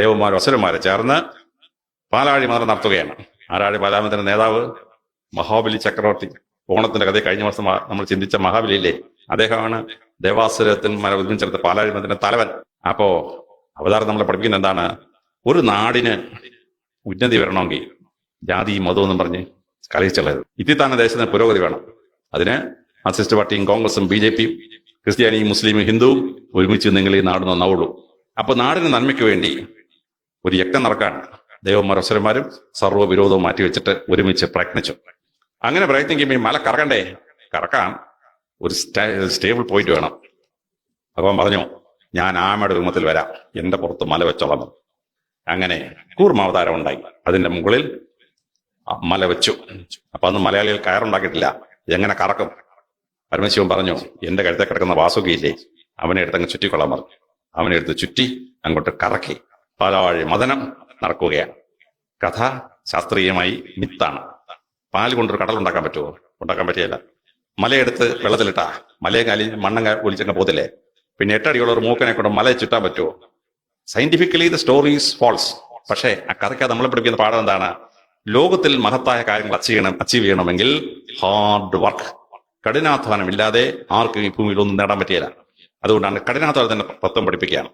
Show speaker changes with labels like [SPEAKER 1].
[SPEAKER 1] ദേവന്മാരും അസുരന്മാരെ ചേർന്ന് പാലാഴി മാത്രം നടത്തുകയാണ്. ആരാഴി പാലാമത്തിന്റെ നേതാവ്? മഹാബലി ചക്രവർത്തി. ഓണത്തിന്റെ കഥ കഴിഞ്ഞ മാസം നമ്മൾ ചിന്തിച്ച മഹാബലിയില്ലേ അദ്ദേഹമാണ് ദേവാസുരത്തിന്മാരെ ഒരുമിച്ചെടുത്ത പാലാഴി മതത്തിന്റെ തലവൻ. അപ്പോ അവതാരം നമ്മളെ പഠിപ്പിക്കുന്ന എന്താണ്? ഒരു നാടിന് ഉന്നതി വരണമെങ്കിൽ ജാതി മതം എന്നും പറഞ്ഞ് കലഹിച്ചുള്ളത്. ഇത്തി ഇതിത്താന ദേശത്തിന് പുരോഗതി വേണം. അതിന് മാർക്സിസ്റ്റ് പാർട്ടിയും കോൺഗ്രസും ബി ജെ പിയും ക്രിസ്ത്യാനിയും മുസ്ലിമും ഹിന്ദുവും ഒരുമിച്ച് നിങ്ങൾ ഈ നാട് നന്നാവുള്ളൂ. അപ്പൊ നാടിന് നന്മയ്ക്ക് വേണ്ടി ഒരു യജ്ഞം നടക്കാൻ ദേവന്മാർ അസുരന്മാരും സർവവിരോധവും മാറ്റിവെച്ചിട്ട് ഒരുമിച്ച് പ്രയത്നിച്ചു. അങ്ങനെ പ്രയത്നിക്കുമ്പോൾ ഈ മല കറക്കണ്ടേ കറക്കാൻ ഒരു സ്റ്റേബിൾ പോയിന്റ് വേണം. അപ്പം പറഞ്ഞു ഞാൻ ആമയുടെ രൂപത്തിൽ വരാം. എന്റെ പുറത്ത് മല വെച്ചോളാം. അങ്ങനെ കൂർമാവതാരം ഉണ്ടായി. അതിന്റെ മുകളിൽ മല വെച്ചു. അപ്പൊ അന്ന് മലയാളികൾ കയറുണ്ടാക്കിയിട്ടില്ല. എങ്ങനെ കറക്കും? പരമശിവൻ പറഞ്ഞു എന്റെ കഴുത്തെ കിടക്കുന്ന വാസുകിയില്ലേ അവനെ എടുത്തങ്ങ് ചുറ്റിക്കൊള്ളാൻ പറഞ്ഞു. അവനെ എടുത്ത് ചുറ്റി അങ്ങോട്ട് കറക്കി. പാലാഴി മദനം നടക്കുകയാണ്. കഥ ശാസ്ത്രീയമായി മിത്താണ്. പാൽ കൊണ്ടൊരു കടൽ ഉണ്ടാക്കാൻ പറ്റുമോ? ഉണ്ടാക്കാൻ പറ്റിയല്ല മലയെടുത്ത് വെള്ളത്തിലിട്ടാ. മലയെ കാലി മണ്ണം ഒലിച്ചങ്ങ പോത്തില്ലേ പിന്നെ എട്ടടിയുള്ള ഒരു മൂക്കനെ കൊണ്ട് മല ചുറ്റാൻ പറ്റുമോ? സയന്റിഫിക്കലി ദ സ്റ്റോറീസ് ഫോൾസ് പക്ഷേ ആ കഥയ്ക്ക് നമ്മളെ പഠിപ്പിക്കുന്ന പാഠം എന്താണ്? ലോകത്തിൽ മഹത്തായ കാര്യങ്ങൾ അച്ചീവ് ചെയ്യണം അച്ചീവ് ചെയ്യണമെങ്കിൽ ഹാർഡ് വർക്ക് കഠിനാധ്വാനം ഇല്ലാതെ ആർക്കും ഈ ഭൂമിയിൽ ഒന്നും നേടാൻ പറ്റിയില്ല അതുകൊണ്ടാണ് കഠിനാധ്വാനം തന്നെ തത്വം പഠിപ്പിക്കുകയാണ്.